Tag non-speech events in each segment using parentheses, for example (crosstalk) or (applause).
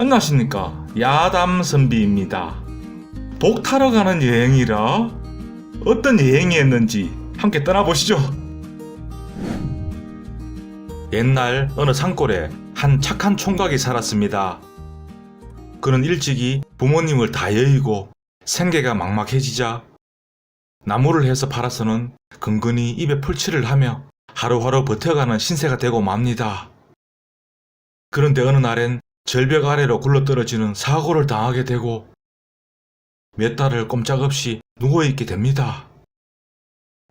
안녕하십니까? 야담 선비입니다. 복 타러 가는 여행이라 어떤 여행이었는지 함께 떠나보시죠. 옛날 어느 산골에 한 착한 총각이 살았습니다. 그는 일찍이 부모님을 다 여의고 생계가 막막해지자 나무를 해서 팔아서는 근근히 입에 풀칠을 하며 하루하루 버텨가는 신세가 되고 맙니다. 그런데 어느 날엔 절벽 아래로 굴러떨어지는 사고를 당하게 되고 몇 달을 꼼짝없이 누워있게 됩니다.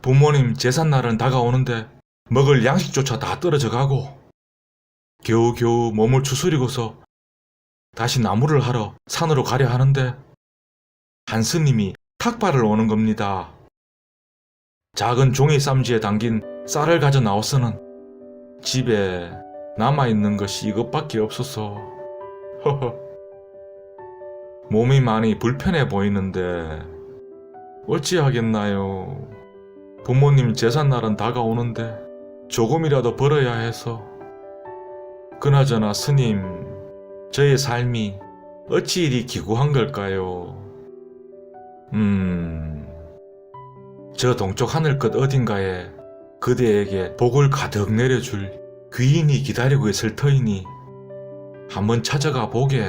부모님 제삿날은 다가오는데 먹을 양식조차 다 떨어져 가고 겨우겨우 몸을 추스리고서 다시 나무를 하러 산으로 가려 하는데 한 스님이 탁발을 오는 겁니다. 작은 종이 쌈지에 담긴 쌀을 가져 나와서는 집에 남아있는 것이 이것밖에 없어서 (laughs) 몸이 많이 불편해 보이는데 어찌하겠나요? 부모님 제삿날은 다가오는데 조금이라도 벌어야 해서. 그나저나 스님 저의 삶이 어찌 이리 기구한 걸까요? 음... 저 동쪽 하늘 끝 어딘가에 그대에게 복을 가득 내려줄 귀인이 기다리고 있을 터이니 한번 찾아가 보게.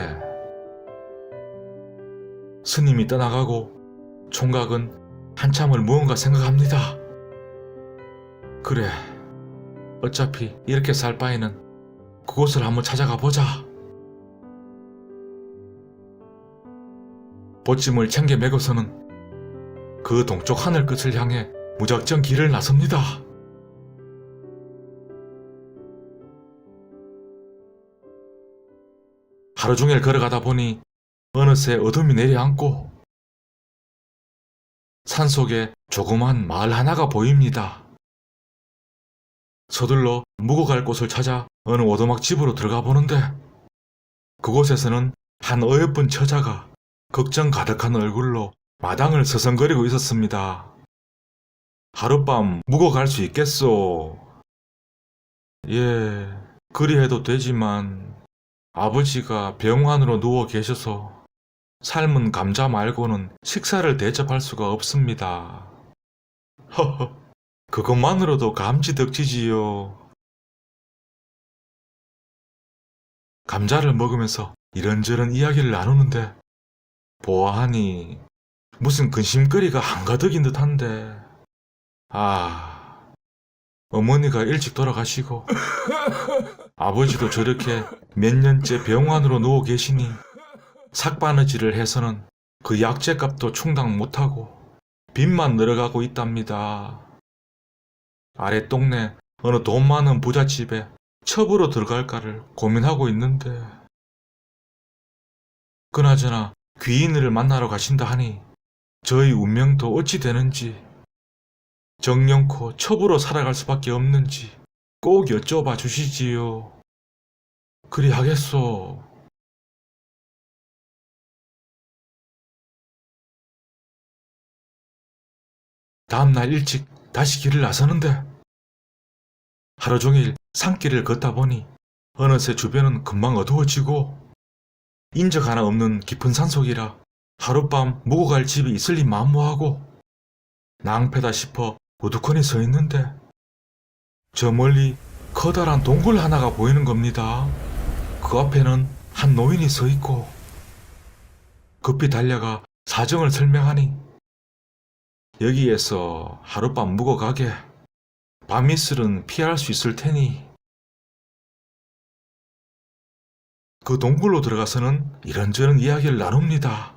스님이 떠나가고 총각은 한참을 무언가 생각합니다. 그래, 어차피 이렇게 살 바에는 그곳을 한번 찾아가 보자. 보찜을 챙겨 메고서는 그 동쪽 하늘 끝을 향해 무작정 길을 나섭니다. 하루 종일 걸어가다 보니 어느새 어둠이 내려앉고 산속에 조그만 마을 하나가 보입니다. 서둘러 묵어갈 곳을 찾아 어느 오두막 집으로 들어가 보는데 그곳에서는 한 어여쁜 처자가 걱정 가득한 얼굴로 마당을 서성거리고 있었습니다. 하룻밤 묵어갈 수 있겠소? 예, 그리 해도 되지만 아버지가 병환으로 누워 계셔서 삶은 감자 말고는 식사를 대접할 수가 없습니다. 허허, 그것만으로도 감지덕지지요. 감자를 먹으면서 이런저런 이야기를 나누는데 보아하니 무슨 근심거리가 한가득인 듯한데 아 어머니가 일찍 돌아가시고 (laughs) 아버지도 저렇게 몇 년째 병환으로 누워 계시니 삭바느질을 해서는 그 약재값도 충당 못하고 빚만 늘어가고 있답니다. 아랫동네 어느 돈 많은 부잣집에 첩으로 들어갈까를 고민하고 있는데 그나저나 귀인을 만나러 가신다 하니 저희 운명도 어찌 되는지 정령코 첩으로 살아갈 수밖에 없는지 꼭 여쭤봐 주시지요. 그리 하겠소. 다음날 일찍 다시 길을 나서는데 하루 종일 산길을 걷다 보니 어느새 주변은 금방 어두워지고 인적 하나 없는 깊은 산속이라 하룻밤 묵어 갈 집이 있을리 만무하고 낭패다 싶어 우두커니 서 있는데 저 멀리 커다란 동굴 하나가 보이는 겁니다. 그 앞에는 한 노인이 서 있고 급히 달려가 사정을 설명하니 여기에서 하룻밤 묵어가게 밤이슬은 피할 수 있을 테니 그 동굴로 들어가서는 이런저런 이야기를 나눕니다.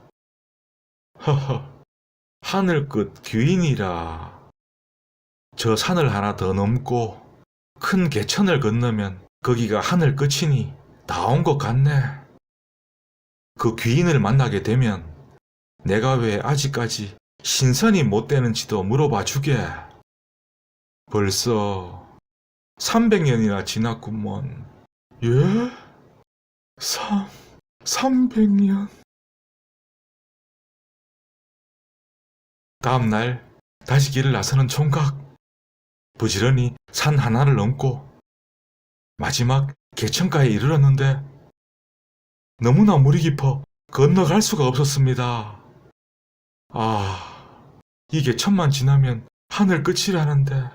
허허, 하늘 끝 귀인이라. 저 산을 하나 더 넘고 큰 개천을 건너면 거기가 하늘 끝이니 나온 것 같네. 그 귀인을 만나게 되면 내가 왜 아직까지 신선이 못 되는지도 물어봐 주게. 벌써 300년이나 지났구먼. 예? 3, 300년. 다음날 다시 길을 나서는 총각. 부지런히 산 하나를 넘고 마지막 개천가에 이르렀는데 너무나 물이 깊어 건너갈 수가 없었습니다. 아, 이게 천만 지나면 하늘 끝이라는데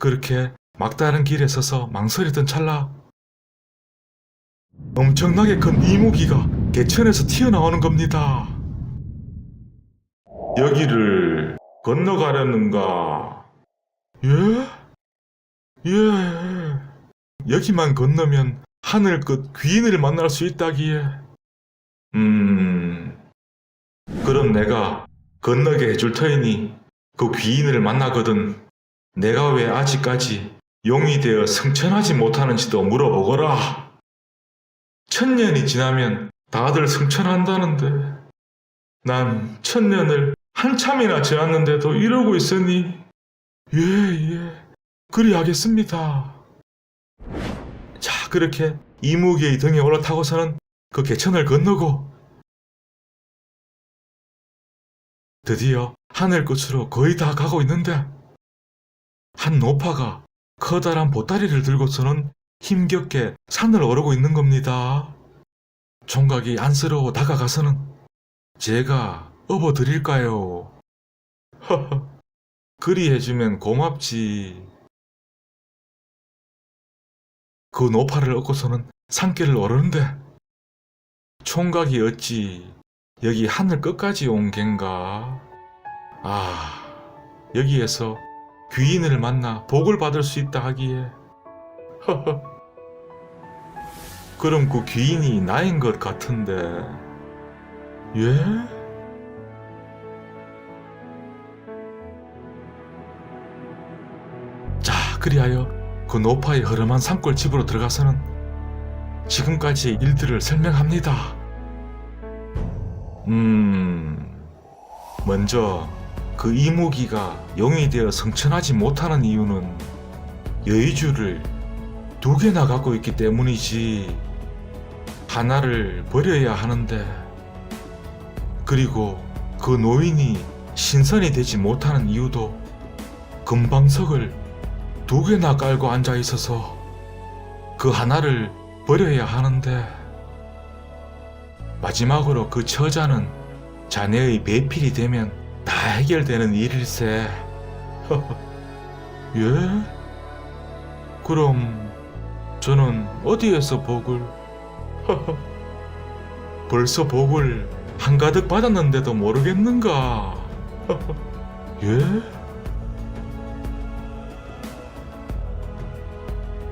그렇게 막다른 길에 서서 망설이던 찰나 엄청나게 큰 이모기가 개천에서 튀어나오는 겁니다. 여기를 건너가려는가? 예? 예. 여기만 건너면 하늘 끝 귀인을 만날 수 있다기에. 음. 그럼 내가 건너게 해줄 터이니 그 귀인을 만나거든. 내가 왜 아직까지 용이 되어 승천하지 못하는지도 물어보거라. 천년이 지나면 다들 승천한다는데 난 천년을 한참이나 지났는데도 이러고 있으니 예, 예, 그리하겠습니다. 자, 그렇게 이무기의 등에 올라타고서는 그 개천을 건너고 드디어 하늘 끝으로 거의 다 가고 있는데 한 노파가 커다란 보따리를 들고서는 힘겹게 산을 오르고 있는 겁니다. 총각이 안쓰러워 다가가서는 제가 업어드릴까요? (laughs) 허허, 그리 해주면 고맙지. 그 노파를 얻고서는 산길을 오르는데 총각이 어찌 여기 하늘 끝까지 온 겐가? 아, 여기에서 귀인을 만나 복을 받을 수 있다 하기에 허허. 그럼 그 귀인이 나인 것 같은데 예? 자, 그리하여 그 노파의 허름한 산골 집으로 들어가서는 지금까지의 일들을 설명합니다. 음, 먼저 그 이무기가 영이 되어 성천하지 못하는 이유는 여의주를 두 개나 갖고 있기 때문이지 하나를 버려야 하는데 그리고 그 노인이 신선이 되지 못하는 이유도 금방석을 두 개나 깔고 앉아 있어서 그 하나를 버려야 하는데 마지막으로 그 처자는 자네의 배필이 되면 다 해결되는 일일세. (laughs) 예? 그럼 저는 어디에서 복을? (laughs) 벌써 복을 한가득 받았는데도 모르겠는가? (laughs) 예?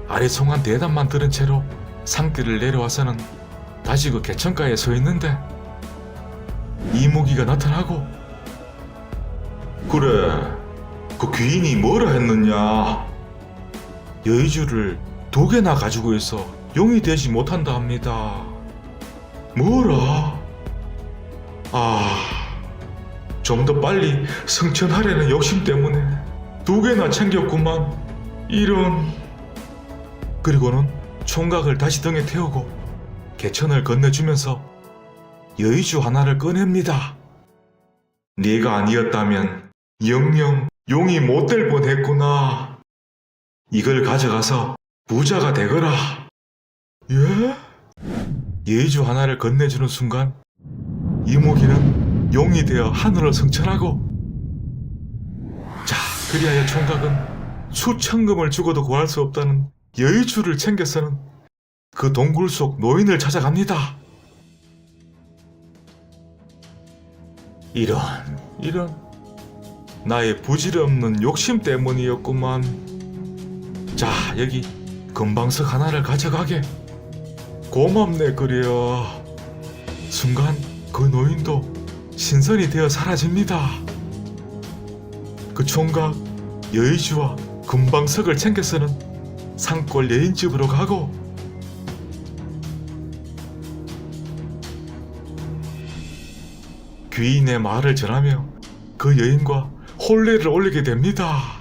아리송한 대답만 들은 채로 산길을 내려와서는 다시 그 개천가에 서 있는데 이무기가 나타나고 그래 그 귀인이 뭐라 했느냐? 여의주를 두 개나 가지고 있어 용이 되지 못한다 합니다. 뭐라? 아좀 더 빨리 승천하려는 욕심 때문에 두 개나 챙겼구만. 이런 그리고는 총각을 다시 등에 태우고 개천을 건네주면서 여의주 하나를 꺼냅니다. 네가 아니었다면 영영 용이 못 될 뻔했구나. 이걸 가져가서 부자가 되거라. 예? 예주 하나를 건네주는 순간 이모기는 용이 되어 하늘을 승천하고 자 그리하여 총각은 수천금을 주고도 구할 수 없다는 여의주를 챙겨서는 그 동굴 속 노인을 찾아갑니다. 이런 이런 나의 부질없는 욕심 때문이었구만. 자 여기 금방석 하나를 가져가게. 고맙네 그려. 순간 그 노인도 신선이 되어 사라집니다. 그 총각 여의주와 금방석을 챙겨서는 산골 여인집으로 가고 귀인의 말을 전하며 그 여인과 혼례를 올리게 됩니다.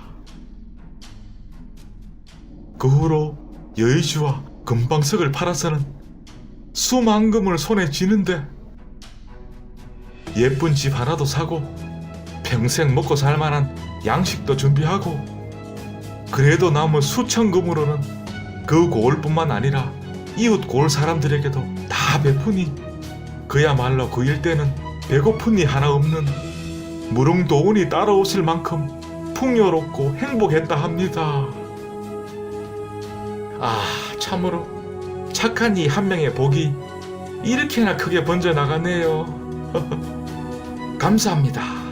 그 후로 여의주와 금방석을 팔아서는 수만금을 손에 쥐는데 예쁜 집 하나도 사고 평생 먹고 살 만한 양식도 준비하고 그래도 남은 수천 금으로는 그 고을뿐만 아니라 이웃 고을 사람들에게도 다다 베푸니 그야말로 그 일대는 배고픈 이 하나 없는 무릉도운이 따라오실 만큼 풍요롭고 행복했다 합니다. 아, 참으로 착한 이 한 명의 복이 이렇게나 크게 번져 나가네요. (laughs) 감사합니다.